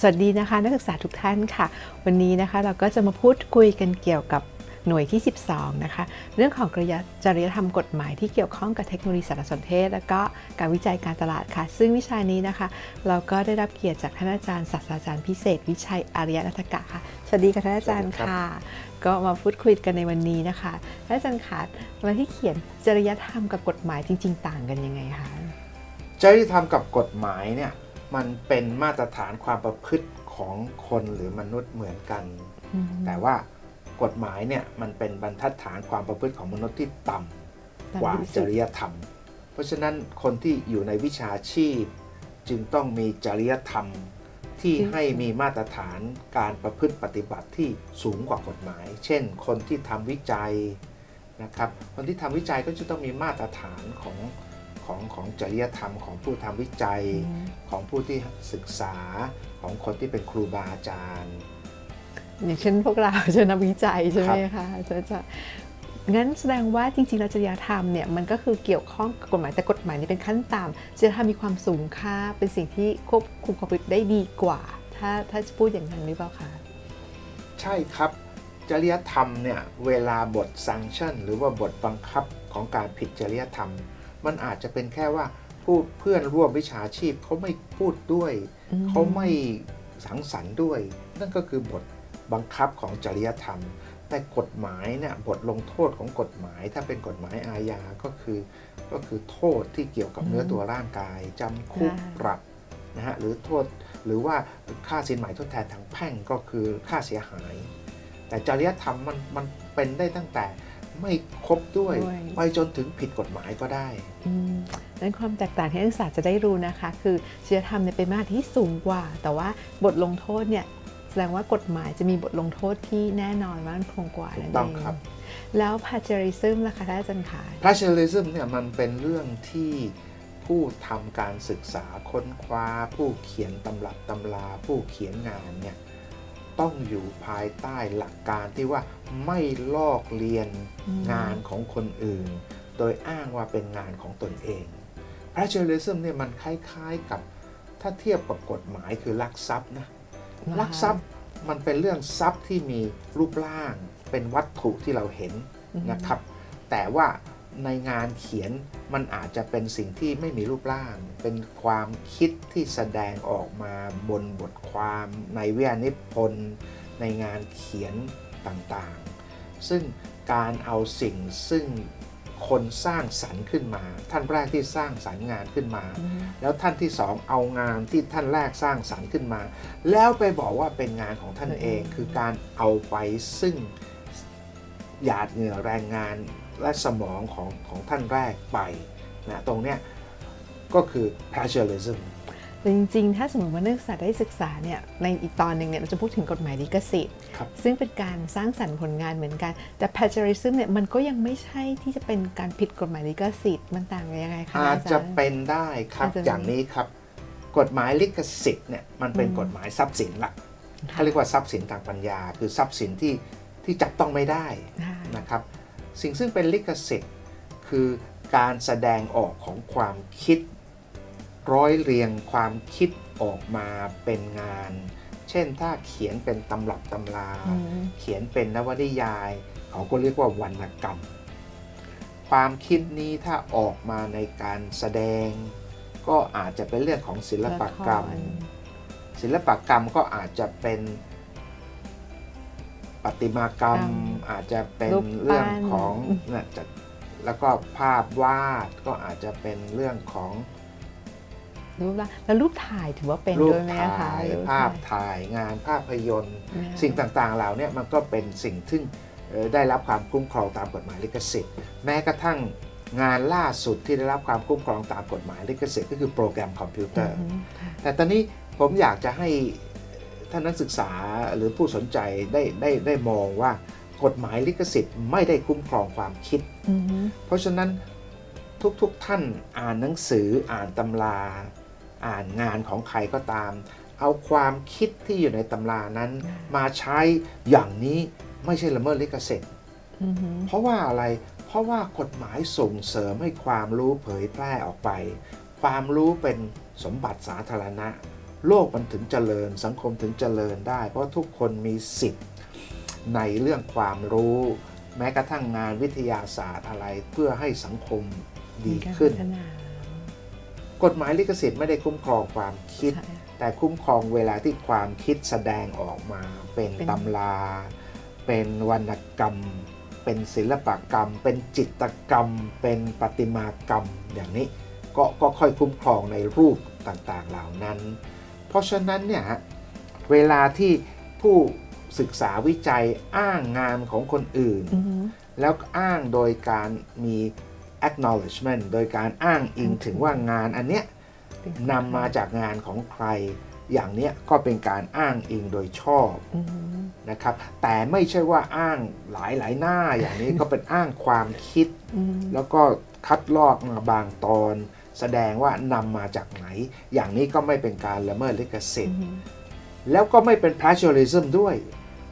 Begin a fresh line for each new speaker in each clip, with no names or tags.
สวัสดีนะคะนักศึกษาทุกท่านค่ะ วันนี้นะคะเราก็จะมาพูดคุยกันเกี่ยวกับหน่วยที่ 12 นะคะ เรื่องของกริยาจริยธรรมกฎหมายที่เกี่ยวข้องกับเทคโนโลยีสารสนเทศ และก็การวิจัยการตลาดค่ะ ซึ่งวิชานี้นะคะ เราก็ได้รับเกียรติจากท่านอาจารย์ศาสตราจารย์พิเศษ วิชัยอารยนัฐกะค่ะสวัสดีค่ะท่านอาจารย์
สวัสดีครับ
ค่ะ ก็มาพูดคุยกันในวันนี้นะคะท่านอาจารย์คะเวลาที่เขียนจริยธรรมกับกฎหมายจริง ๆ ต่างกันยังไงคะ
จริยธรรมกับกฎหมายเนี่ย มันเป็นมาตรฐานความประพฤติของคนหรือมนุษย์เหมือนกัน
อืม
แต่ว่ากฎหมายเนี่ยมันเป็นบรรทัดฐานความประพฤติของมนุษย์ที่ต่ำกว่า
ต่ำที่
จ
สุด
ริยธรรม เพราะฉะนั้นคนที่อยู่ในวิชาชีพ จึงต้องมีจริยธรรมที่ให้มีมาตรฐานการประพฤติปฏิบัติที่สูงกว่ากฎหมาย เช่น คนที่ทำวิจัยนะครับ คนที่ทำวิจัยก็จะต้องมีมาตรฐานของ ของของจริยธรรมของผู้ทำวิจัย
อืม
ของผู้ที่ศึกษาของคนที่เป็นครูบาอาจารย์
อย่างเช่นพวกเราจะนักวิจัยใช่ไหม
ครับ
คะอาจารย์จะงั้นแสดงว่าจริงๆแล้วจริยธรรมเนี่ยมันก็คือเกี่ยวข้องกับกฎหมายแต่กฎหมายนี่เป็นขั้นต่ำจริยธรรมมีความสูงค่าเป็นสิ่งที่ควบคุมความผิดได้ดีกว่า ถ้าถ้าจะพูดอย่างนั้นหรือเปล่าคะ
ใช่ครับจริยธรรมเนี่ยเวลาบท sanction หรือว่าบทบังคับของการผิดจริยธรรม มันอาจจะเป็นแค่ว่าผู้เพื่อนร่วมวิชาชีพเขาไม่พูดด้วย
อืม
เขาไม่สังสรรค์ด้วย นั่นก็คือบทบังคับของจริยธรรม แต่กฎหมายเนี่ยบทลงโทษของกฎหมาย ถ้าเป็นกฎหมายอาญาก็คือก็คือโทษที่เกี่ยวกับเนื้อตัวร่างกายจำคุกปรับนะฮะหรือโทษหรือว่าค่าสินไหมทดแทนทางแพ่งก็คือค่าเสียหาย แต่จริยธรรมมันมันเป็นได้ตั้งแต่ ไม่ครบด้วย
ด้วย
ไปจนถึงผิดกฎหมายก็ได้
อืมนั้นความแตกต่างที่นักศึกษาจะได้รู้นะคะ คือจริยธรรมเนี่ยเป็นมาตรฐานที่สูงกว่า แต่ว่าบทลงโทษเนี่ยแสดงว่ากฎหมายจะมีบทลงโทษที่แน่นอนมั่นคงกว่า
ถู
นั่
ก
น
ต้อง
เอง
ครับ
แล้วพาเจริซึมล่ะคะท่านอาจารย์คะ
พระเชลิซึมเนี่ยมันเป็นเรื่องที่ผู้ทำการศึกษาค้นคว้า ผู้เขียนตำรับตำราผู้เขียนงานเนี่ย ต้องอยู่ภายใต้หลักการที่ว่าไม่ลอกเลียน
อืม
งานของคนอื่น โดยอ้างว่าเป็นงานของตนเองพระเชลิซึมเนี่ยมันคล้ายๆกับถ้าเทียบกับกฎหมายคือลักทรัพย์นะลักทรัพย์มันเป็นเรื่องทรัพย์ที่มีรูปร่าง เป็นวัตถุที่เราเห็น
อืม
นะครับ แต่ว่า ในงานเขียนมันอาจจะเป็นสิ่งที่ไม่มีรูปร่าง เป็นความคิดที่แสดงออกมาบนบทความในวิทยานิพนธ์ในงานเขียนต่างๆ ซึ่งการเอาสิ่งซึ่งคนสร้างสรรค์ขึ้นมา ท่านแรกที่สร้างสรรค์งานขึ้นมา
อืม
แล้วท่านที่สองเอางานที่ท่านแรกสร้างสรรค์ขึ้นมา แล้วไปบอกว่าเป็นงานของท่านเอง คือการเอาไปซึ่งหยาดเหงื่อแรงงาน และสมองของของท่านแรกไปนะตรงเนี้ยก็คือ plagiarism
แต่จริงๆ ถ้าสมมติว่านักศึกษาได้ศึกษาเนี่ยในอีกตอนหนึ่งเนี่ยเราจะพูดถึงกฎหมายลิขสิทธิ์
ครับ
ซึ่งเป็นการสร้างสรรค์ผลงานเหมือนกัน แต่ plagiarism เนี่ยมันก็ยังไม่ใช่ที่จะเป็นการผิดกฎหมายลิขสิทธิ์มันต่างกันยังไงคะ
อาจ
อา
จะ
จารย์
เป็นได้ครับ
อาจจะ
อย่างนี้ครับ กฎหมายลิขสิทธิ์เนี่ยมันเป็น
อืม
กฎหมายทรัพย์สินละ
ค่ะ
เขาเรียกว่าทรัพย์สินทางปัญญา คือทรัพย์สินที่ที่จับต้องไม่ได้
ค่ะ
นะครับ สิ่งซึ่งเป็นลิขสิทธิ์ คือการแสดงออกของความคิด ร้อยเรียงความคิดออกมาเป็นงาน เช่นถ้าเขียนเป็นตำรับตำรา
อืม
เขียนเป็นนวนิยาย เขาก็เรียกว่าวรรณกรรม ความคิดนี้ถ้าออกมาในการแสดง ก็อาจจะเป็นเรื่องของศิลปกรรม
ละค
ศิลปกรรมก็อาจจะเป็น ประติมากรรม
กรรม
อาจจะเป็น
รูปปั้น
เรื่องของนะจะแล้วก็ภาพวาดก็อาจจะเป็นเรื่องของ
รูปละแล้วรูปถ่ายถือว่าเป็น
รูป
ด้วยไหม
ถ่า
คะ
ย
รูป
ภาพ
ถ่าย
ถ่ายงานภาพยนตร์
เนี่ย
สิ่งต่างๆเหล่าเนี้มันก็เป็นสิ่งที่เอ่อได้รับความคุ้มครองตามกฎหมายลิขสิทธิ์ แม้กระทั่งงานล่าสุดที่ได้รับความคุ้มครองตามกฎหมายลิขสิทธิ์ก็คือโปรแกรมคอมพิวเตอร์
อืมค่ะ
แต่ตอนนี้ผมอยากจะให้ท่านนักศึกษาหรือผู้สนใจได้ได้ได้มองว่ากฎหมายลิขสิทธิ์ไม่ได้คุ้มครองความคิด
อืม
เพราะฉะนั้นทุกๆทท่านอ่านหนังสืออ่านตำรา อ่านงานของใครก็ตาม เอาความคิดที่อยู่ในตำรานั้น มาใช้อย่างนี้ไม่ใช่ละเมิดลิขสิทธิ์
อืม
เพราะว่าอะไรเพราะว่ากฎหมายส่งเสริมให้ความรู้เผยแพร่ออกไป ความรู้เป็นสมบัติสาธารณะ โลกมันถึงเจริญ สังคมถึงเจริญได้ เพราะทุกคนมีสิทธิ์ในเรื่องความรู้ แม้กระทั่งงานวิทยาศาสตร์อะไรเพื่อให้สังคมดีขึ้น
มีการพัฒนา
กฎหมายลิขสิทธิ์ไม่ได้คุ้มครองความคิด
ใช่
แต่คุ้มครองเวลาที่ความคิดแสดงออกมาเป็น
เป็น
ตำรา เป็นวรรณกรรม เป็นศิลปกรรม เป็นจิตรกรรม เป็นประติมากรรมอย่างนี้ก็ก็ค่อยคุ้มครองในรูปต่างๆเหล่านั้นเพ ราะฉะนั้นเนี่ยฮะเวลาที่ผู้ศึกษาวิจัยอ้างงานของคนอื่น
อือฮึ
แล้วอ้างโดยการมี acknowledgement โดยการอ้างอิงถึงว่างานอันเนี้ย
เป็น
นำมาจากงานของใคร อย่างเนี้ยก็เป็นการอ้างอิงโดยชอบ
อือฮึ
นะครับ แต่ไม่ใช่ว่าอ้างหลายหลายๆหน้าอย่างนี้ก็เป็นอ้างความคิด
อือฮึ
แล้วก็คัดลอกมาบางตอน แสดงว่านำมาจากไหน อย่างนี้ก็ไม่เป็นการละเมิดลิขสิทธิ์แล้วก็ไม่เป็น plagiarism ด้วย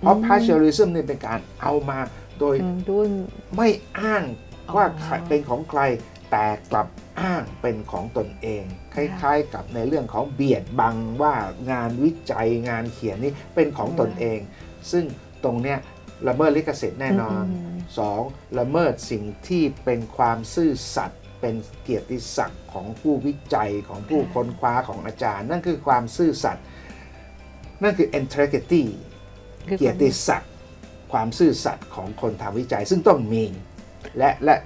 เพราะ
อืม
plagiarism นี่เป็นการเอามาโดย
อืมด้วย
ไม่อ้างว่า
อ๋อ
ใครเป็นของใครแต่กลับอ้างเป็นของตนเอง คล้ายๆ กับในเรื่องของเบียดบังว่างานวิจัยงานเขียนนี่เป็นของตนเอง ซึ่งตรงเนี้ยละเมิดลิขสิทธิ์แน่นอน
ม
สองละเมิดสิ่งที่เป็นความซื่อสัตย์ เป็นเกียรติศักดิ์ของผู้วิจัยของผู้ค้นคว้าของอาจารย์ นั่นคือความซื่อสัตย์นั่นคือ integrity
คือ
เกียรติศักดิ์ความซื่อสัตย์ของคนทำวิจัยซึ่งต้องมีและและ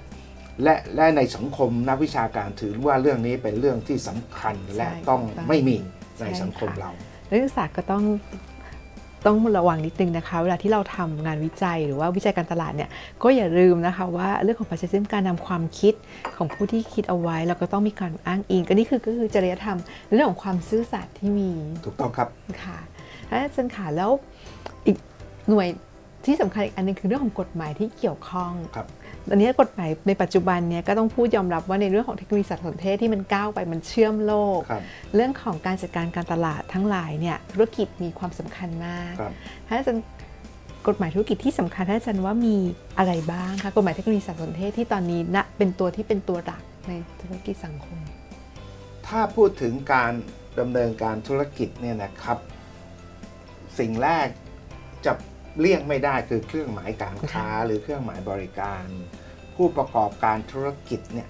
และและในสังคมนักวิชาการถือว่าเรื่องนี้เป็นเรื่องที่สำคัญและต้องไม่มีในสังคมเรา
นักศึกษาก็ต้อง ต้องระวังนิดนึงนะคะ เวลาที่เราทำงานวิจัยหรือว่าวิจัยการตลาดเนี่ยก็อย่าลืมนะคะว่าเรื่องของ plagiarism การนำความคิดของผู้ที่คิดเอาไว้แล้วก็ต้องมีการอ้างอิงก็นี่คือก็คือจริยธรรมในเรื่องของความซื่อสัตย์ที่มี
ถูกต้องครับ
ค่ะอาจารย์ค่ะแล้วอีกหน่วยที่สำคัญอีกอันหนึงคือเรื่องของกฎหมายที่เกี่ยวข้อง
ครับ
อันนี้กฎหมายในปัจจุบันเนี่ยก็ต้องพูดยอมรับว่าในเรื่องของเทคโนโลยีสารสนเทศที่มันก้าวไปมันเชื่อมโลก
ครับ
เรื่องของการจัดการการตลาดทั้งหลายเนี่ยธุรกิจมีความสำคัญมาก
ครับ
ถ้าอาจารย์กฎหมายธุรกิจที่สำคัญถ้าอาจารย์ว่ามีอะไรบ้างคะกฎหมายเทคโนโลยีสารสนเทศที่ตอนนี้นะเป็นตัวที่เป็นตัวหลักในธุรกิจสังคม
ถ้าพูดถึงการดำเนินการธุรกิจเนี่ยนะครับ สิ่งแรกจะเลี่ยงไม่ได้คือเครื่องหมายการค้า
ค่ะ
หรือเครื่องหมายบริการ ผู้ประกอบการธุรกิจเนี่ย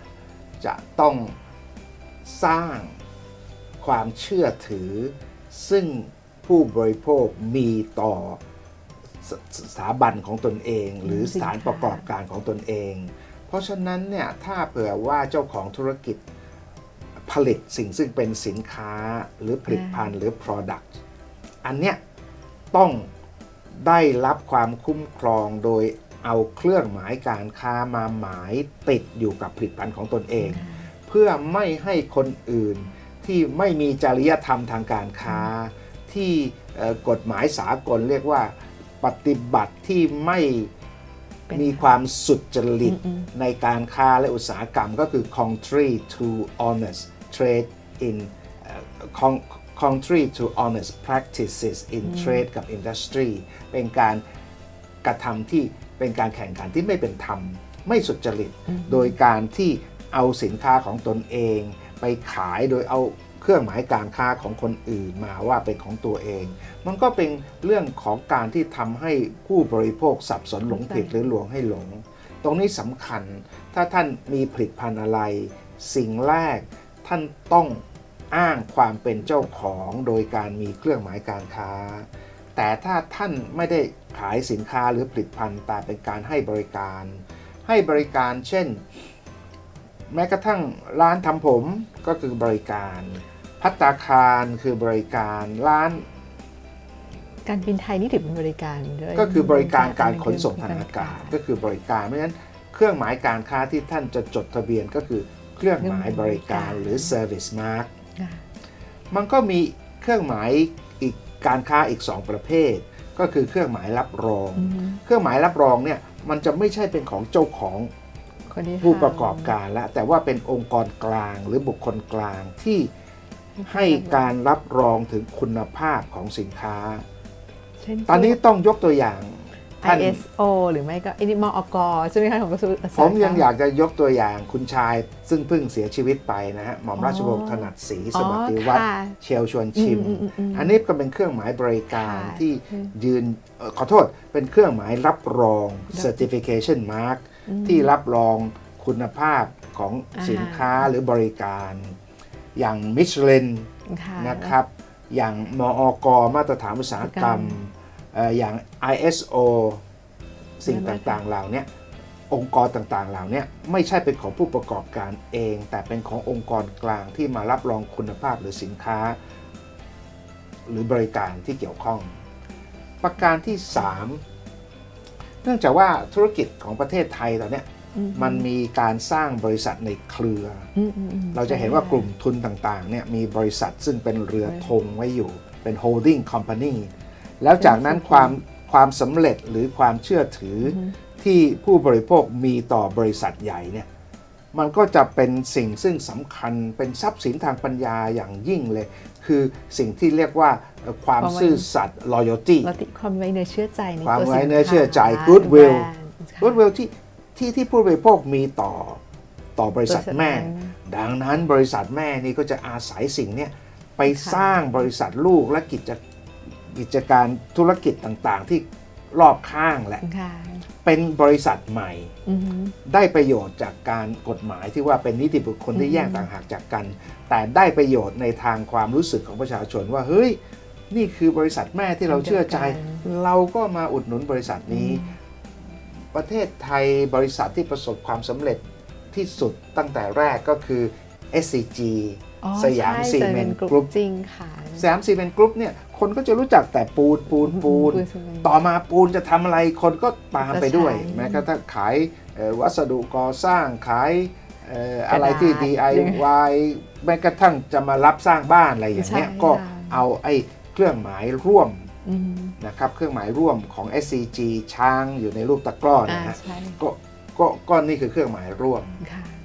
จะต้องสร้างความเชื่อถือ ซึ่งผู้บริโภคมีต่อสสถาบันของตนเอง หรือสถานประกอบการของตนเอง เพราะฉะนั้นเนี่ยถ้าเผื่อว่าเจ้าของธุรกิจผลิตสิ่งซึ่งเป็นสินค้าหรือผลิตภัณฑ์หรือ Product อันเนี้ยต้องได้รับความคุ้มครองโดย เอาเครื่องหมายการค้ามาหมายติดอยู่กับผลิตภัณฑ์ของตนเอง เพื่อไม่ให้คนอื่นที่ไม่มีจริยธรรมทางการค้า ที่เอ่อกฎหมายสากลเรียกว่าปฏิบัติที่ไม่
เป็น
มีความสุจริต
อืม
ในการค้าและอุตสาหกรรมก็คือ contrary to honest trade in เอ่อ con- contrary to honest practices in trade กับ industry เป็นการกระทำที่ เป็นการแข่งขันที่ไม่เป็นธรรม ไม่สุจริต โดยการที่เอาสินค้าของตนเอง ไปขายโดยเอาเครื่องหมายการค้าของคนอื่นมาว่าเป็นของตัวเอง มันก็เป็นเรื่องของการที่ทำให้ผู้บริโภคสับสนหลงผิดหรือหลวงให้หลง ตรงนี้สำคัญ ถ้าท่านมีผลิตภัณฑ์อะไร สิ่งแรกท่านต้องอ้างความเป็นเจ้าของโดยการมีเครื่องหมายการค้า แต่ถ้าท่านไม่ได้ขายสินค้าหรือผลิตภัณฑ์แต่เป็นการให้บริการ ให้บริการเช่น แม้กระทั่งร้านทำผมก็คือบริการ พัตตาคารคือบริการร้าน
การบินไทยนี่ถือเป็นบริการด้วย
ก็คือบริการการขนส่งทางอากาศก็คือบริการเพราะฉะนั้นเครื่องหมายการค้าที่ท่านจะจดทะเบียนก็คือเครื่องหมายบริการหรือ service mark
ค่ะ
มันก็มีเครื่องหมายอี กการค้าอีก 2 ประเภท ก็คือเครื่องหมายรับรอง
อืม
เครื่องหมายรับรองเนี่ยมันจะไม่ใช่เป็นของเจ้าของ
คนที่
ผู้
ทำ
ประกอบการแล้วแต่ว่าเป็นองค์กรกลางหรือบุคคลกลางที่ให้การรับรองถึงคุณภาพของสินค้า
เช่น
ตอนนี้ต้องยกตัวอย่าง ท่าน
ISO หรือไม่ก็ไอ้นี่มอกใช่ไหมคะของกระทรวงอุตสาห
ผมยัง
กรร
อยากจะยกตัวอย่างคุณชายซึ่งเพิ่งเสียชีวิตไปนะฮะหม่อมราชวงศ์ถนัดศรีสวัสดิวัฒน์
อ๋อค่ะ
เชลชวนชิม
อืมอืมอืม
อันนี้ก็เป็นเครื่องหมายบริการ
ค่ะ
ที่
อืม
ยืนเอ่อขอโทษเป็นเครื่องหมายรับรอง
รับ
certification mark
อืม
ที่รับรองคุณภาพของ
อ่า
สินค้าหรือบริการ อย่างมิชลิน
ค่ะ
นะครับอย่างมออกมาตรฐานอุตสาหกรรมเอ่ออย่าง ISO สิ่ง
นั่นแหละค่ะ
ต่างๆเหล่าเนี้ยองค์กรต่างๆเหล่าเนี้ยไม่ใช่เป็นของผู้ประกอบการเอง แต่เป็นขององค์กรกลางที่มารับรองคุณภาพหรือสินค้า หรือบริการที่เกี่ยวข้อง ประการที่ 3 เนื่องจากว่าธุรกิจของประเทศไทยตอนเนี้ย
อื
มันมีการสร้างบริษัทในเครือ
อืมอืมอืม
เราจะเห็นว่ากลุ่มทุนต่างๆเนี่ยมีบริษัทซึ่งเป็นเรือธงไว้อยู่ เป็น holding company แล้วจากนั้นความความสำเร็จหรือความเชื่อถืออที่ผู้บริโภคมีต่อบริษัทใหญ่เนี่ยมันก็จะเป็นสิ่งซึ่งสำคัญเป็นทรัพย์สินทางปัญญาอย่างยิ่งเลย คือสิ่งที่เรียกว่าเอ่อความซื่อสัตย์ loyalty
เราติดความไว้เนื้อเชื่อใจใน
ความ
ตัว
ไว้
สิน
เนื้อเชื่อใจ
ค้า
goodwill
แบรนด์ค่ะ
goodwill ที่ที่ที่ผู้บริโภคมีต่อต่อบริษัทแม่
บริษัทนั้น
ดังนั้นบริษัทแม่นี่ก็จะอาศัยสิ่งเนี้ยไป
ค่ะ
สร้างบริษัทลูกและกิจ กิจการธุรกิจต่างๆ ที่รอบข้างแหละ
ค่ะ
เป็นบริษัทใหม่
อือหือ
ได้ประโยชน์จากการกฎหมายที่ว่าเป็นนิติบุคคลที่
อืม
แยกต่างหากจากกัน แต่ได้ประโยชน์ในทางความรู้สึกของประชาชนว่าเฮ้ย นี่คือบริษัทแม่ที่เราเชื่อใจ เราก็มาอุดหนุนบริษัทนี้ ประเทศไทยบริษัทที่ประสบความสำเร็จที่สุดตั้งแต่แรกก็คือ SCG
อ๋อ
สยาม
ใช่
ซีเมนต์กรุ๊ป
จริงค่ะ
สยามซีเมนต์กรุ๊ปเนี่ย คนก็จะรู้จักแต่ปูนปูนปูน
ปูนซีเมนต์
ต่อมาปูนจะทำอะไรคนก็ตามไปด้วย
ก็ใช่
แม้กระทั่งขายเอ่อวัสดุก่อสร้างขายเอ่อก
ระดาษ
อะไรที่
ยังไง
DIY แม้กระทั่งจะมารับสร้างบ้านอะไรอย่างเงี้ย
ใช่
ก็
ค่ะ
เอาไอ้เครื่องหมายร่วม
อืม
นะครับเครื่องหมายร่วมของ SCG ช้างอยู่ในรูปตะกร้อ
อ่า
นะฮะ
ใช่
ก็ก็ก็นี่คือเครื่องหมายร่วม
ค่ะอั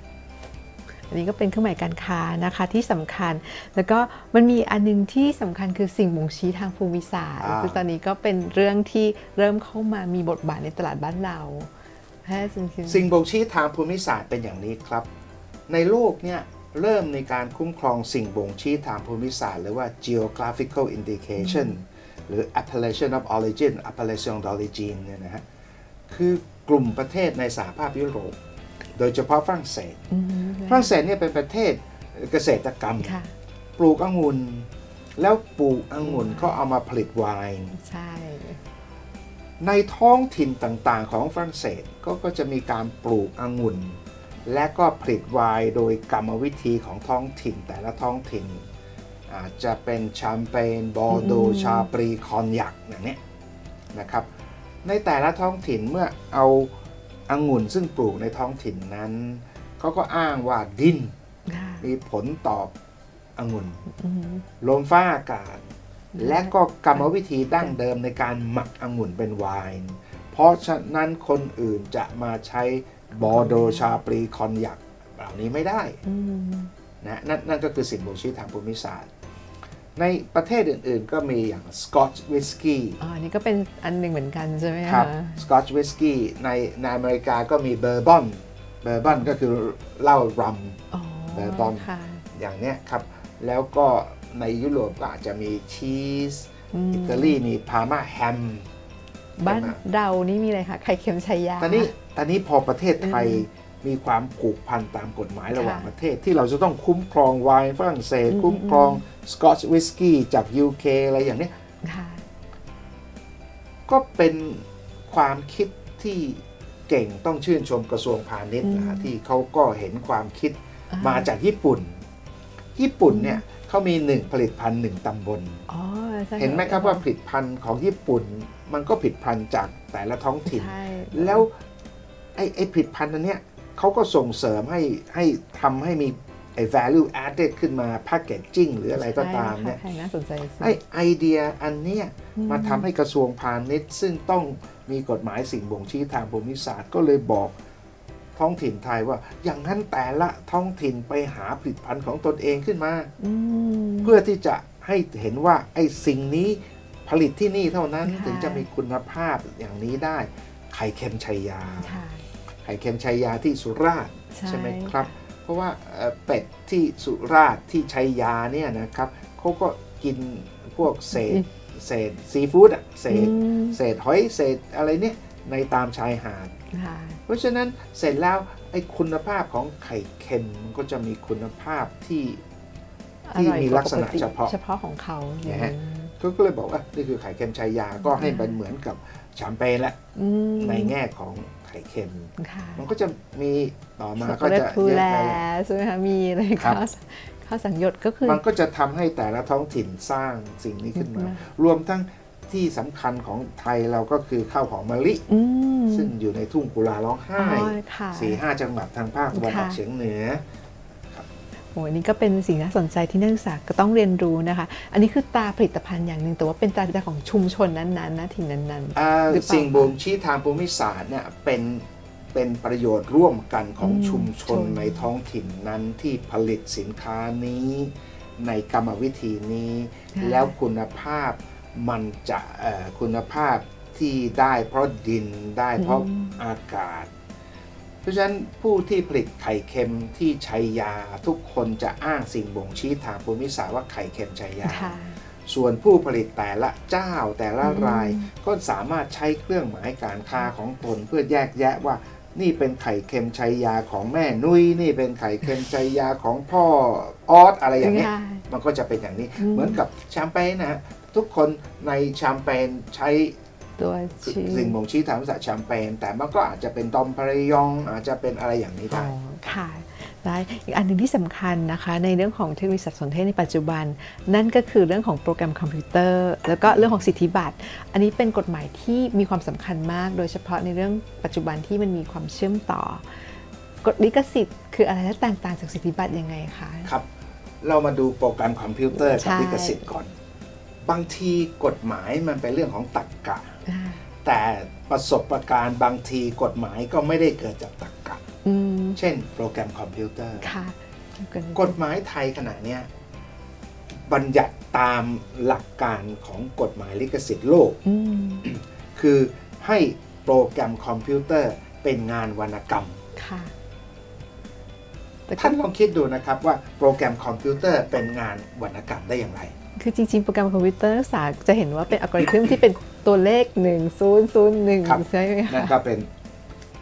นนี้ก็เป็นเครื่องหมายการค้านะคะที่สำคัญ แล้วก็มันมีอันหนึงที่สำคัญคือสิ่งบ่งชี้ทางภูมิศาสตร์
อ่า
คือตอนนี้ก็เป็นเรื่องที่เริ่มเข้ามามีบทบาทในตลาดบ้านเราแค่จริงๆ
สิ่งบ่งชี้ทางภูมิศาสตร์เป็นอย่างนี้ครับ ในโลกเนี่ยเริ่มในการคุ้มครองสิ่งบ่งชี้ทางภูมิศาสตร์หรือว่า geographical indication หรือ appellation of origin appellation d'origine เนี่ยนะฮะคือกลุ่มประเทศในสหภาพยุโรป โดยเฉพาะฝรั่งเศส
อืม
ฝรั่งเศสเนี่ยเป็นประเทศเกษตรกรรม
ค่ะ
ปลูกองุ่นแล้วปลูกองุ่นเขาเอามาผลิตไวน์
ใช่
ในท้องถิ่นต่างๆ ของฝรั่งเศสก็ก็จะมีการปลูกองุ่น และก็ผลิตไวน์โดยกรรมวิธีของท้องถิ่นแต่ละท้องถิ่น อาจจะเป็นแชมเปญบอร์โด
อืม
ชาปรีคอนยักอย่างเนี้ยนะครับ ในแต่ละท้องถิ่นเมื่อเอา องุ่นซึ่งปลูกในท้องถิ่นนั้น เขาก็อ้างว่าดิน
ค่ะ
มีผลต่อองุ่น
อืม
ลมฟ้าอากาศ และก็กรรมวิธีดั้งเดิมในการหมักองุ่นเป็นไวน์เพราะฉะนั้นคนอื่นจะมาใช้บอร์โดชาปรีคอนยักเหล่านี้ไม่ได้
อืม
นะนั่นนั่นก็คือสิ่งบ่งชี้ทางภูมิศาสตร์ ในประเทศอื่นๆ ก็มีอย่างสกอตช์วิสกี้
อ๋ออันนี้ก็เป็นอันหนึ่งเหมือนกันใช่ไหม
ครั
คะ
บสกอตช์วิสกี้ในในอเมริกาก็มีเบอร์บอนเบอร์บอนก็คือเหล้ารัม
อ๋อ
เบอร์บอน
ค่ะ
อย่างเนี้ยครับ แล้วก็ในยุโรปก็อาจจะมีชีส
อืม
อิตาลีมีพาร์มาแฮม
บ้าน
ใช่ไหม
เรานี่มีอะไรคะไข่เค็มชายา
ตอนนี้ตอนนี้พอประเทศไทย
อื
มีความผูกพันตามกฎหมายระหว่าง
ค่ะ
ประเทศ ที่เราจะต้องคุ้มครองไวน์ฝรั่งเศส
อืม
คุ้มครองสกอตช์วิสกี้จาก UK อะไรอย่างเนี้ย
ค่ะ
ก็เป็นความคิดที่เก่งต้องชื่นชมกระทรวงพาณิชย์นะฮะ
อืม
ที่เขาก็เห็นความคิด
อ่
มาจากญี่ปุ่น ญี่ปุ่นเนี่ยเขามีหนึ่งผลิตภัณฑ์หนึ่งตำบล
อ๋อใช่
เห็นไหมครับว่าผลิตภัณฑ์ของญี่ปุ่น มันก็ผลิตภัณฑ์จากแต่ละท้องถิ่น
ใช่
แล้วไอ้ไอ้ผลิตภัณฑ์อันเนี้ย เขาก็ส่งเสริมให้ให้ทำให้มีไอ้ value added ขึ้นมา packaging หรืออะไรก็ตามเนี่ย
ใช่ค่ะน่าสนใจสิ
ไอ้ไอเดียอันเนี้ย
อืม
มาทำให้กระทรวงพาณิชย์ ซึ่งต้องมีกฎหมายสิ่งบ่งชี้ทางภูมิศาสตร์ก็เลยบอกท้องถิ่นไทยว่าอย่างนั้นแต่ละท้องถิ่นไปหาผลิตภัณฑ์ของตนเองขึ้นมา
อืม
เพื่อที่จะให้เห็นว่าไอ้สิ่งนี้ผลิตที่นี่เท่านั้น
ค่ะ
ถึงจะมีคุณภาพอย่างนี้ได้ ไข่เค็มชัยยา
ค่ะ
ไข่เค็มชัยยาที่สุราษฎร์
ใช่
ใช่ไหมครับ เพราะว่าเอ่อเป็ดที่สุราษฎร์ที่ชัยยาเนี่ยนะครับเขาก็กินพวกเศษเศษซีฟู้ดอะเศ
อื
ษ
ม
เศษหอยเศษอะไรเนี่ยในตามชายหาด
ค่ะ
เพราะฉะนั้นเสร็จแล้วไอ้คุณภาพของไข่เค็มมันก็จะมีคุณภาพที่ที่
อร่อย
มี
กว่า
ลักษณะ
ปติ
เฉพาะ
เฉพาะของเขา
เนี่ยฮะเขาก็เลยบอกว่านี่คือไข่เค็มชายาก็ให้มันเหมือนกับแชมเปญละ
อืม
ในแง่ของไข่เค็ม
ค่ะ
มันก็จะมีต่อมา
ช็อกโก
ก็
แลต
จะ
พู
เยอะ
แล
ไป
ใช่ไหมคะมีอะไร
ครับ
ข้าวข้าวสังหยดก็คือ
มันก็จะทำให้แต่ละท้องถิ่นสร้างสิ่งนี้ขึ้นมา
อืม
รวมทั้งที่สำคัญของไทยเราก็คือข้าวหอมมะลิ
อืม
ซึ่งอยู่ในทุ่งกุลาร้องไห้
อ๋อค่ะ
สี่ห้าจังหวัดทางภาคตะวันออก
ค่ะ
เฉียงเหนือ
โอ้ยนี่ก็เป็นสิ่งน่าสนใจที่นักศึกษาก็ต้องเรียนรู้นะคะ อันนี้คือตราผลิตภัณฑ์อย่างหนึ่งแต่ว่าเป็นตราผลิตภัณฑ์ของชุมชนนั้นๆนะถิ่นนั้น
อ่า
หรือเปล่า
สิ่งบ่งชี้ทางภูมิศาสตร์เนี่ยเป็นเป็นประโยชน์ร่วมกันของ
อืม
ชุมชน
ชน
ในท้องถิ่นนั้นที่ผลิตสินค้านี้ในกรรมวิธีนี้ แล้วคุณภาพมันจะเอ่อคุณภาพที่ได้เพราะดินได้เพราะอากาศ เพราะฉะนั้นผู้ที่ผลิตไข่เค็มที่ชัยยา ทุกคนจะอ้างสิ่งบ่งชี้ทางภูมิศาสตร์ว่าไข่เค็มชัยยา
ๆค่ะ
ส่วนผู้ผลิตแต่ละเจ้าแต่ละ
อืม
ราย ก็สามารถใช้เครื่องหมายการค้าของตนเพื่อแยกแยะว่า นี่เป็นไข่เค็มชัยยาของแม่นุ้ยนี่เป็นไข่เค็มชัยยาของพ่อออสอะไรอย่างเงี้ย
ค่ะ
มันก็จะเป็นอย่างนี้
อืม
เหมือนกับแชมเปญนะฮะทุกคนในแชมเปญใช้
ตัวชื่อ
สิ่งบ่งชี้ทางภาษาแชมเปญแต่มันก็อาจจะเป็นดอมพรยองอาจจะเป็นอะไรอย่างนี้
อ๋
ได้
อค่ะได้อีกอันหนึ่งที่สำคัญนะคะ ในเรื่องของเทคโนโลยีสารสนเทศในปัจจุบัน นั่นก็คือเรื่องของโปรแกรมคอมพิวเตอร์ แล้วก็เรื่องของสิทธิบัตร อันนี้เป็นกฎหมายที่มีความสำคัญมาก โดยเฉพาะในเรื่องปัจจุบันที่มันมีความเชื่อมต่อกฎลิขสิทธิ์คืออะไรและแตกต่างจากสิทธิบัตรยังไงคะ
ครับ เรามาดูโปรแกรมคอมพิวเตอร์กับ
ใช่
ลิขสิทธิ์ก่อน บางทีกฎหมายมันเป็นเรื่องของตรรกกะ
อ่า
แต่ประสบการณ์บางทีกฎหมายก็ไม่ได้เกิดจากตรรกะ
อืม
เช่น โปรแกรมคอมพิวเตอร์
ค่ะ
กฎหมายไทยขณะเนี้ยบัญญัติตามหลักการของกฎหมายลิขสิทธิ์โลก
อืม
คือให้โปรแกรมคอมพิวเตอร์เป็นงานวรรณกรรม
ค่ะแต่ก็
ท่านลองคิดดูนะครับว่าโปรแกรมคอมพิวเตอร์เป็นงานวรรณกรรมได้อย่างไร
คือจริงๆ โปรแกรมคอมพิวเตอร์ศาสตร์จะเห็นว่าเป็นอัลกอริทึมที่เป็นตัวเลข 1 0 0
ครับ
1 ใช่ไหม
นั่น
คะ
ก็เป็น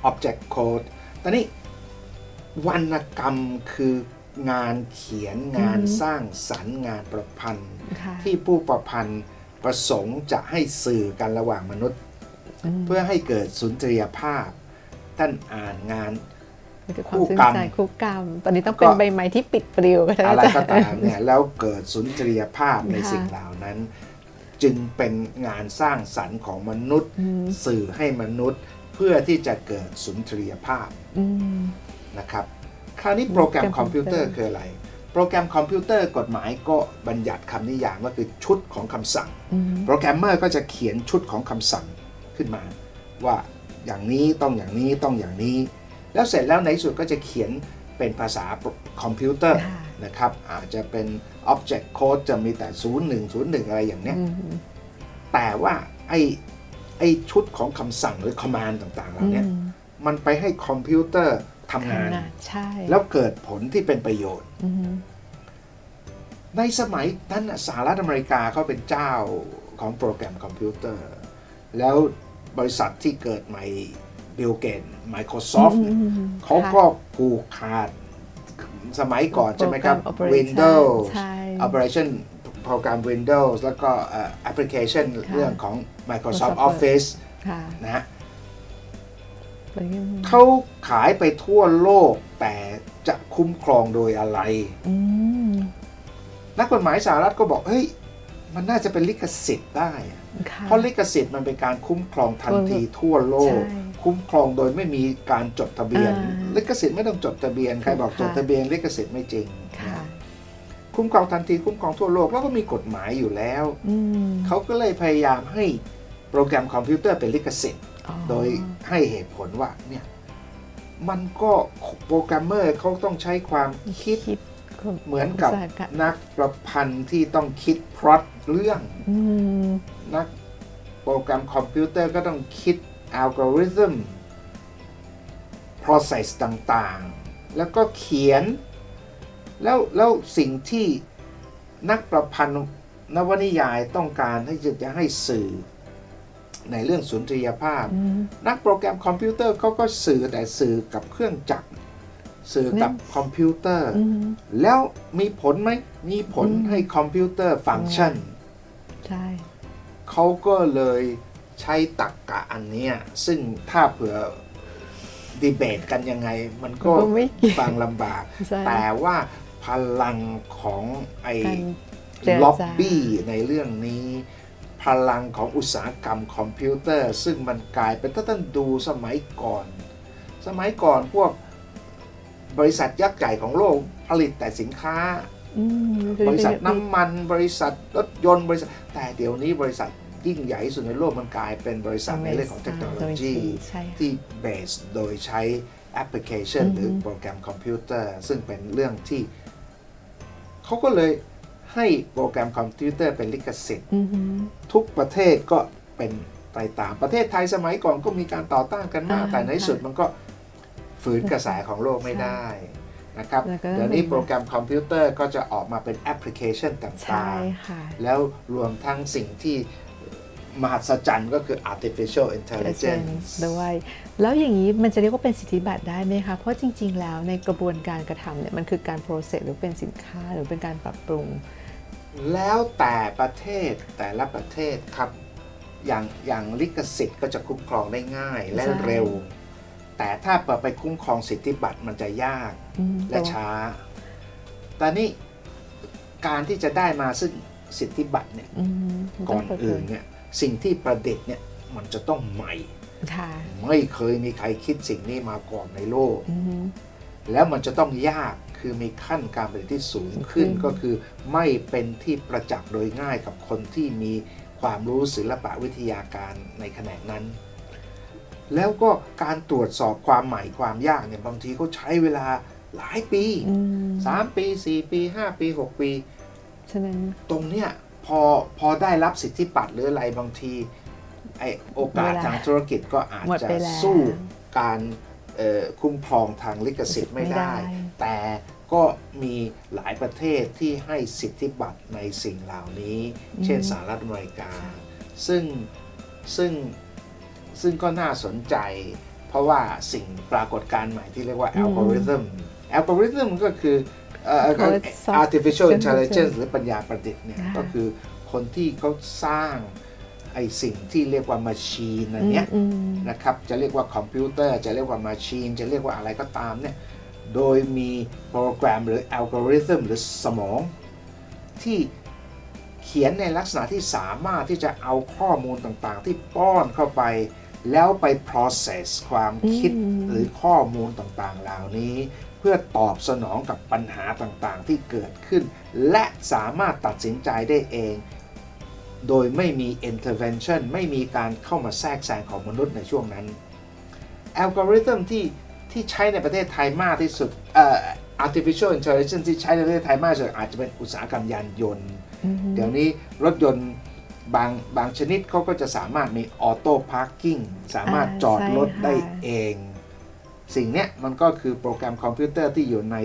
Object Code ตอนนี้วรรณกรรมคืองานเขียนงานสร้างสรรค์งานประพันธ์
ค่ะ
ที่ผู้ประพันธ์ประสงค์จะให้สื่อกันระหว่างมนุษย์
ม
เพื่อให้เกิดสุนทรียภาพ ท่านอ่านงาน
มั นคือความ
คู่
ซึ้ง
กรรม
ใจคู่กรรม ตอนนี้ต้องเป็น
ก็
ใบไม้ที่ปิดปลิวก็ได้
อะไร
อาจาร
ก็
ย์
ตามเนี่ยแล้วเกิดสุนทรียภาพใน
ค่ะ
สิ่งเหล่านั้น จึงเป็นงานสร้างสรรค์ของมนุษย์
อืม
สื่อให้มนุษย์เพื่อที่จะเกิดสุนทรียภาพ
อืม
นะครับคราวนี้โปรแกรม
โปรแกรม
คอมพิวเตอร์
คอมพิวเตอร์
คืออะไร โปรแกรมคอมพิวเตอร์กฎหมายก็บัญญัติคำนิยามว่าคือชุดของคำสั่ง
อืม
โปรแกรมเมอร์ก็จะเขียนชุดของคำสั่งขึ้นมา ว่าอย่างนี้ต้องอย่างนี้ต้องอย่างนี้ แล้วเสร็จแล้วในที่สุดก็จะเขียนเป็นภาษาคอมพิวเตอร์
ค่ะ
นะครับ อาจจะเป็น Object Code จะมีแต่ 0 1 0 1 อะไรอย่างเนี้ย
อืม
แต่ว่าไอ้ไอ้ชุดของคำสั่งหรือ command ต่างๆเหล่าเนี้ย
อืม
มันไปให้คอมพิวเตอร์ทำงาน
ทำงานใช่
แล้วเกิดผลที่เป็นประโยชน์
อืม
ในสมัยนั้นน่ะสหรัฐอเมริกาเขาเป็นเจ้าของโปรแกรมคอมพิวเตอร์ แล้วบริษัทที่เกิดใหม่ บิลเกต Microsoft
อืม
เขาก็ผูกขาดสมัยก่อนใช่ไหมครับ
โปรแกรม Operation
Windows
ใช่
Operation โปรแกรม Windows แล้วก็แอปพลิเคชัน
ค่ะ
เรื่องของ Microsoft
Microsoft
Office
ค่ะ
นะฮะ
เป็นยังไง
เขาขายไปทั่วโลกแต่จะคุ้มครองโดยอะไร
อืม
นักกฎหมายสหรัฐก็บอก เฮ้ย มันน่าจะเป็นลิขสิทธิ์ได้อะ
ค่ะ
เพราะลิขสิทธิ์มันเป็นการคุ้มครองทันทีทั่วโลก
ใช่
คุ้มครองโดยไม่มีการจดทะเบียน
อ่า
ลิขสิทธิ์ไม่ต้องจดทะเบียนใครบอก
ค่ะ
จดทะเบียนลิขสิทธิ์ไม่จริง
ค่ะ
คุ้มครองทันทีคุ้มครองทั่วโลกแล้วก็มีกฎหมายอยู่แล้ว
อืม
เขาก็เลยพยายามให้โปรแกรมคอมพิวเตอร์เป็นลิขสิทธิ์
อ๋อ
โดยให้เหตุผลว่าเนี่ยมันก็โปรแกรมเมอร์เขาต้องใช้ความคิด
คิด
เหมือนกับ
อุตสาหกรรม
นักประพันธ์ที่ต้องคิดพล็อตเรื่อง
อืม
นักโปรแกรมคอมพิวเตอร์ก็ต้องคิด อัลกอริทึม process ต่างๆ แล้วก็เขียน แล้วแล้วสิ่งที่นักประพันธ์นวนิยายต้องการที่จะจะให้สื่อในเรื่องสุนทรียภาพ
อืม
นักโปรแกรมคอมพิวเตอร์เขาก็สื่อแต่สื่อกับเครื่องจักร สื่อกับ
นั่น
คอมพิวเตอร์
อืม
แล้วมีผลไหมมีผล
อืม
ให้คอมพิวเตอร์ฟังก์ชัน
ใช่
เขาก็เลย ใช้ตักกะอันเนี้ยซึ่งถ้าเผื่อดีเบตกันยังไง มันก็
ก็ไม่เกี่ยว
ฟังลำบาก
ใช่
แต่ว่าพลังของไอ้
การเจรจา
ล็อบบี้ในเรื่องนี้ พลังของอุตสาหกรรมคอมพิวเตอร์ ซึ่งมันกลายเป็นถ้าท่านดูสมัยก่อน สมัยก่อนพวกบริษัทยักษ์ใหญ่ของโลกผลิตแต่สินค้า
อืม
บริษัทน้ำมันบริษัทรถยนต์บริษัท แต่เดี๋ยวนี้บริษัท ยิ่งใหญ่ที่สุดในโลกมันกลายเป็นบริษัทในเรื่องของเทคโนโลยี
ใช่ค่ะ
ที่เบสโดยใช้แอปพลิเคชัน
อือฮึ
หรือโปรแกรมคอมพิวเตอร์ ซึ่งเป็นเรื่องที่เขาก็เลยให้โปรแกรมคอมพิวเตอร์เป็นลิขสิทธิ์
อือหือ
ทุกประเทศก็เป็นไปตามประเทศไทยสมัยก่อนก็มีการต่อต้านกันมาก
อ่า
แต่ในที่สุด
ค่ะ
มันก็ฝืนกระแสของโลกไม่ได้นะครับ
แล้วก็
เดี๋ยวนี้โปรแกรมคอมพิวเตอร์ก็จะออกมาเป็นแอปพลิเคชันต
ใช่่า
ง
ค่ะ
ๆแล้วรวมทั้งสิ่งที่ มหัศจรรย์ก็คือ artificial intelligence
ด้วย แล้วอย่างนี้มันจะเรียกว่าเป็นสิทธิบัตรได้ไหมคะ เพราะจริง ๆ แล้วในกระบวนการกระทำเนี่ยมันคือการ process หรือเป็นสินค้าหรือเป็นการปรับปรุง
แล้วแต่ประเทศแต่ละประเทศครับ อย่างอย่างลิขสิทธิ์ก็จะคุ้มครองได้ง่ายและ
ใช่
เร็ว แต่ถ้าไปคุ้มครองสิทธิบัตรมันจะยาก
อืม
และ
แต่ว่า
ช้าแต่นี่การที่จะได้มาซึ่งสิทธิบัตรเนี่ย
อืมมั
ก่
ต้
องน
เปิด
อื่นเนี่ย สิ่งที่ประดิษฐ์เนี่ยมันจะต้องใหม่
ค่ะ
ไม่เคยมีใครคิดสิ่งนี้มาก่อนในโลก
อืม
แล้วมันจะต้องยากคือมีขั้นการผลิตที่สูงขึ้น
อืม
ก็คือไม่เป็นที่ประจักษ์โดยง่ายกับคนที่มีความรู้ศิลปะวิทยาการในแขนงนั้น แล้วก็การตรวจสอบความใหม่ความยากเนี่ยบางทีเขาใช้เวลาหลายปี
อืม
3ปี 4 ปี 5 ปี 6 ปี
ฉะนั้น
ตรงเนี้ย พอพอได้รับสิทธิบัตรหรืออะไรบางทีไอโอกาส
เวลา
ทางธุรกิจก็อาจ
หมด
จะ
ไปแล้ว
สู้การเอ่อคุ้มครองทางลิขสิทธิ์ไม่
ไม่ได้
ได้ แต่ก็มีหลายประเทศที่ให้สิทธิบัตรในสิ่งเหล่านี้ เช่นสหรัฐอเมริกา ซึ่งซึ่งซึ่งก็น่าสนใจ เพราะว่าสิ่งปรากฏการณ์ใหม่ที่เรียกว่า
อืม
อัลกอริทึมอัลกอริทึมก็คือเอ่อ
ก็
artificial
software
intelligence หรือปัญญาประดิษฐ์เนี่ย
อ่า
ก็คือคนที่เขาสร้างไอสิ่งที่เรียกว่า machine อันเนี้ย
อืมอืม
นะครับจะเรียกว่าคอมพิวเตอร์จะเรียกว่า machine จะเรียกว่าอะไรก็ตามเนี่ยโดยมีโปรแกรมหรืออัลกอริทึมหรือสมอง ที่เขียนในลักษณะที่สามารถที่จะเอาข้อมูลต่างๆ ที่ป้อนเข้าไป แล้วไป process ความคิด
อืม
หรือข้อมูลต่างๆ เหล่านี้ เพื่อตอบสนองกับปัญหาต่างๆ ที่เกิดขึ้น และสามารถตัดสินใจได้เอง โดยไม่มี intervention ไม่มีการเข้ามาแทรกแซงของมนุษย์ในช่วงนั้นอัลกอริทึมที่ที่ใช้ในประเทศไทยมากที่สุดเอ่อ artificial intelligence ที่ใช้ในประเทศไทยมากที่สุดอาจจะเป็นอุตสาหกรรมยานยนต์
อืม
เดี๋ยวนี้รถยนต์บางบางชนิดเขาก็จะสามารถมีออโต้พาร์กิ้งสามารถ
อ่า
จอดรถ
ใช่ค่ะ
ได้เอง สิ่งเนี้ยมันก็คือโปรแกรมคอมพิวเตอร์ที่อยู่ใน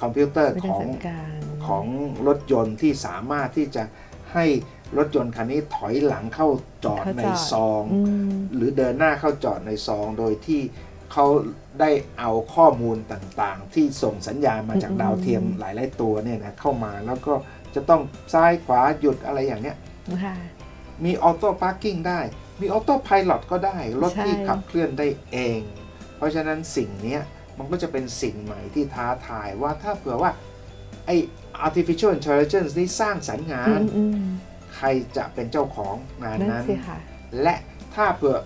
คอมพิวเตอร์
วิ
ข
ธี
อง
จัดการ
ของรถยนต์ที่สามารถที่จะให้รถยนต์คันนี้ถอยหลังเข้าจอด
เข้าจอด
ในซอง
อืม
หรือเดินหน้าเข้าจอดในซอง โดยที่เขาได้เอาข้อมูลต่างๆ ที่ส่งสัญญาณมาจาก
อืม
ดาวเทียมหลาย ๆ ตัวเนี่ยนะเข้ามาแล้วก็จะต้องซ้ายขวาหยุดอะไรอย่างเนี้ย
ค่ะ
มีออโต้พาร์กิ้งได้ มีออโต้พายロก็ได้ รถที่
ใช่
ขับเคลื่อนได้เองเพ ราะฉะนั้นสิ่งเนี้ยมันก็จะเป็นสิ่งใหม่ที่ท้าทายว่าถ้าเผื่อว่าไอ artificial intelligence นี่สร้างสรรค์งา
อื
น
มอืม
ใครจะเป็นเจ้าของงาน
นั่น
นั้น
สิค่ะ
และถ้าเผื่อ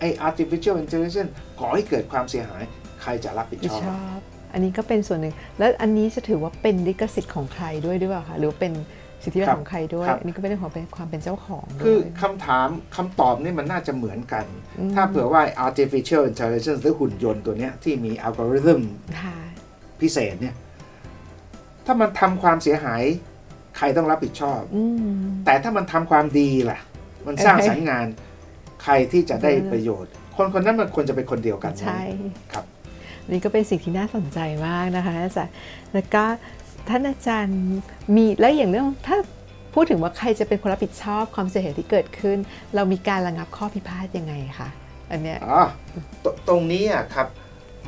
ไอ artificial intelligence ก่อให้เกิดความเสียหาย ใครจะรับผิด
ผิด
ชอบ
ชอบ อันนี้ก็เป็นส่วนหนึ่ง แล้วอันนี้จะถือว่าเป็นลิขสิทธิ์ของใครด้วยหรือเปล่าคะ หรือว่าเป็น สิทธิบัต
ครั
ร
บ
ของใครด้วย
ครับ
อันนี้ก็เป็นเรื่องของเป็นความเป็นเจ้าของด้วย
คือคำถามคำตอบนี่มันน่าจะเหมือนกัน
อืม
ถ้าเผื่อว่า artificial intelligence หรือหุ่นยนต์ตัวเนี้ยที่มีอัลกอริทึม
ค่ะ
พิเศษเนี่ย ถ้ามันทำความเสียหาย ใครต้องรับผิดชอบ
อืม
แต่ถ้ามันทำความดีล่ะ มันสร้างสรรค์งานใครที่จะได้ประโยชน์ คนคนนั้นมันควรจะเป็นคนเดียวกันไหม
ใช่
ครับ
นี่ก็เป็นสิ่งที่น่าสนใจมากนะคะอาจารย์แล้วก็ ท่านอาจารย์มีแล้วอย่างเรื่องถ้าพูดถึงว่าใครจะเป็นคนรับผิดชอบความเสียหายที่เกิดขึ้น เรามีการระงับข้อพิพาทยังไงคะอันเนี้ย
อ๋อตตรงนี้อะครับ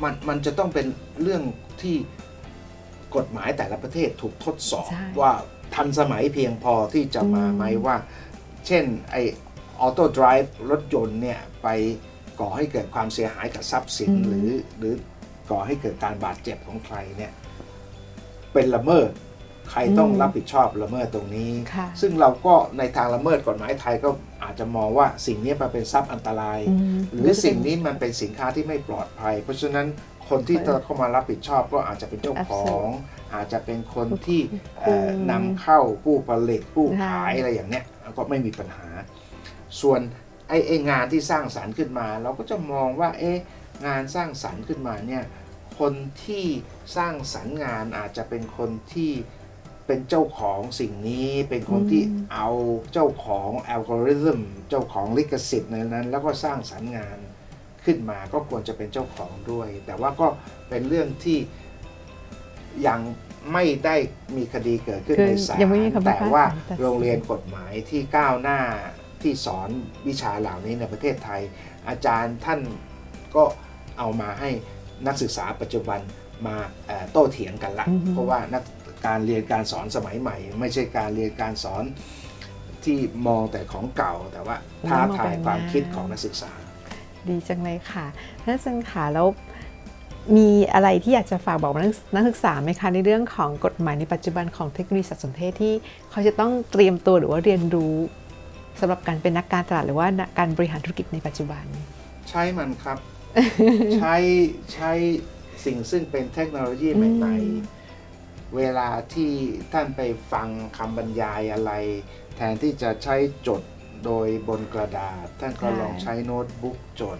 มันมันจะต้องเป็นเรื่องที่กฎหมายแต่ละประเทศถูกทดสอบ
ใช่
ว่าทันสมัยเพียงพอที่จะมา
อืม
ไหมว่า เช่นไอออโต้ไดรฟ์รถยนต์เนี่ยไปก่อให้เกิดความเสียหายกับทรัพย์สินหรือหรือก่อให้เกิดการบาดเจ็บของใครเนี่ย เป็นละเมิด ใครต้องรับผิดชอบละเมิดตรงนี้
ค่ะ
ซึ่งเราก็ในทางละเมิดกฎหมายไทยก็อาจจะมองว่าสิ่งนี้มันเป็นทรัพย์อันตราย
อืม
หรือสิ่งนี้มันเป็นสินค้าที่ไม่ปลอดภัย เพราะฉะนั้นคนที่จะเข้ามารับผิดชอบก็อาจจะเป็นเจ้าของ อาจจะเป็นคนที่เอ่อนำเข้าผู้ผลิตผู้ขายอะไรอย่างเนี้ยก็ไม่มีปัญหา ส่วนไอ้ไอ้งานที่สร้างสรรค์ขึ้นมา เราก็จะมองว่าเอ๊ะงานสร้างสรรค์ขึ้นมาเนี่ย คนที่สร้างสรรค์งานอาจจะเป็นคนที่เป็นเจ้าของสิ่งนี้เป็นคนที่เอาเจ้าของอัลกอริทึมเจ้าของลิขสิทธิ์ในนั้น แล้วก็สร้างสรรค์งานขึ้นมาก็ควรจะเป็นเจ้าของด้วย แต่ว่าก็เป็นเรื่องที่ยังไม่ได้มีคดีเกิดขึ้น
คือ
ในศาล
ยังไม่มีคำพิ
แต่
พากษา
ว่า
ตัดสิน
โรงเรียนกฎหมายที่ก้าวหน้าที่สอนวิชาเหล่านี้ในประเทศไทย อาจารย์ท่านก็เอามาให้ นักศึกษาปัจจุบันมาเอ่อโต้เถียงกันละ
อือฮึ
เพราะว่านักการเรียนการสอนสมัยใหม่ ไม่ใช่การเรียนการสอนที่มองแต่ของเก่า แต่ว่าท้าทายความคิดของนักศึกษา
ดีจังเลยค่ะท่านอาจารย์ค่ะแล้วมีอะไรที่อยากจะฝากบอกนักนักศึกษาไหมคะในเรื่องของกฎหมายในปัจจุบันของเทคโนโลยีสารสนเทศที่เขาจะต้องเตรียมตัวหรือว่าเรียนรู้สำหรับการเป็นนักการตลาดหรือว่านักการบริหารธุรกิจในปัจจุบัน
ใช้มันครับ ใช้ใช้สิ่งซึ่งเป็นเทคโนโลยีใหม่ๆ เวลาที่ท่านไปฟังคำบรรยายอะไร แทนที่จะใช้จดโดยบนกระดาษ ท่านก็ลองใช้โน้ตบุ๊กจด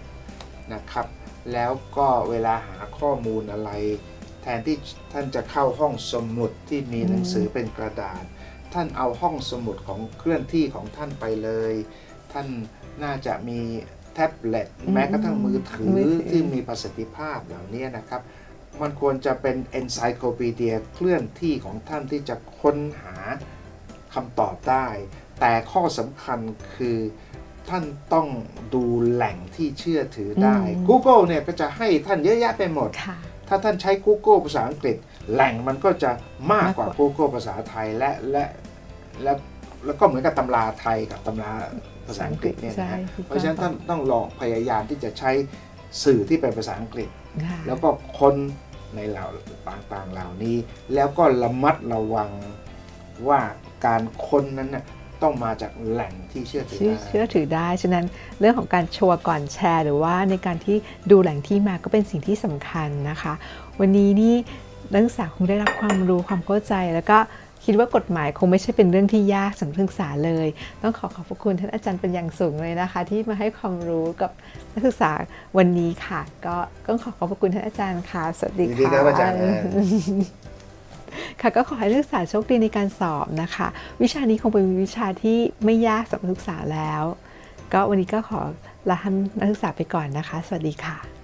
นะครับ แล้วก็เวลาหาข้อมูลอะไร แทนที่ท่านจะเข้าห้องสมุดที่มีหนังสือเป็นกระดาษ ท่านเอาห้องสมุดของเคลื่อนที่ของท่านไปเลย ท่านน่าจะมี แท็บเล็ต
อืม
แม้กระทั่งมือถือ
มือถือ
ที่มีประสิทธิภาพเหล่านี้นะครับ มันควรจะเป็น encyclopedia เคลื่อนที่ของท่านที่จะค้นหาคำตอบได้ แต่ข้อสำคัญคือท่านต้องดูแหล่งที่เชื่อถือได้
อืม
Google เนี่ยก็จะให้ท่านเยอะแยะไปหมด
ค่ะ
ถ้าท่านใช้ Google ภาษาอังกฤษ แหล่งมันก็จะมากกว่ามา
กกว่า
Google ภาษาไทยและและและแล้วก็เหมือนกับตำราไทยกับตำรา ภาษาอังกฤษเนี่ยนะฮะ
ใช่ถูกต้อง
เพราะฉะนั้นท่านต้องลองพยายามที่จะใช้สื่อที่เป็นภาษาอังกฤษ
ค่ะ
แล้วก็ค้นในเหล่าต่างๆเหล่านี้ แล้วก็ระมัดระวังว่าการค้นนั้นน่ะต้องมาจากแหล่งที่เชื่อถือ
เชื่อ
ได้
เชื่อถือได้ ฉะนั้นเรื่องของการชัวร์ก่อนแชร์ หรือว่าในการที่ดูแหล่งที่มาก็เป็นสิ่งที่สำคัญนะคะ วันนี้นี่นักศึกษาคงได้รับความรู้ความเข้าใจแล้วก็ คิดว่ากฎหมายคงไม่ใช่เป็นเรื่องที่ยากสำหรับนักศึกษาเลย ต้องขอขอบพระคุณท่านอาจารย์เป็นอย่างสูงเลยนะคะ ที่มาให้ความรู้กับนักศึกษาวันนี้ค่ะ ก็ต้องขอขอบพระคุณท่านอาจารย์ค่ะ สวัสดี
ยินดี
ค่ะ
ครับอาจารย์
ค่ะก็ขอให้นักศึกษาโชคดีในการสอบนะคะ วิชานี้คงเป็นวิชาที่ไม่ยากสำหรับนักศึกษาแล้ว ก็วันนี้ก็ขอลาท่านนักศึกษาไปก่อนนะคะ สวัสดีค่ะ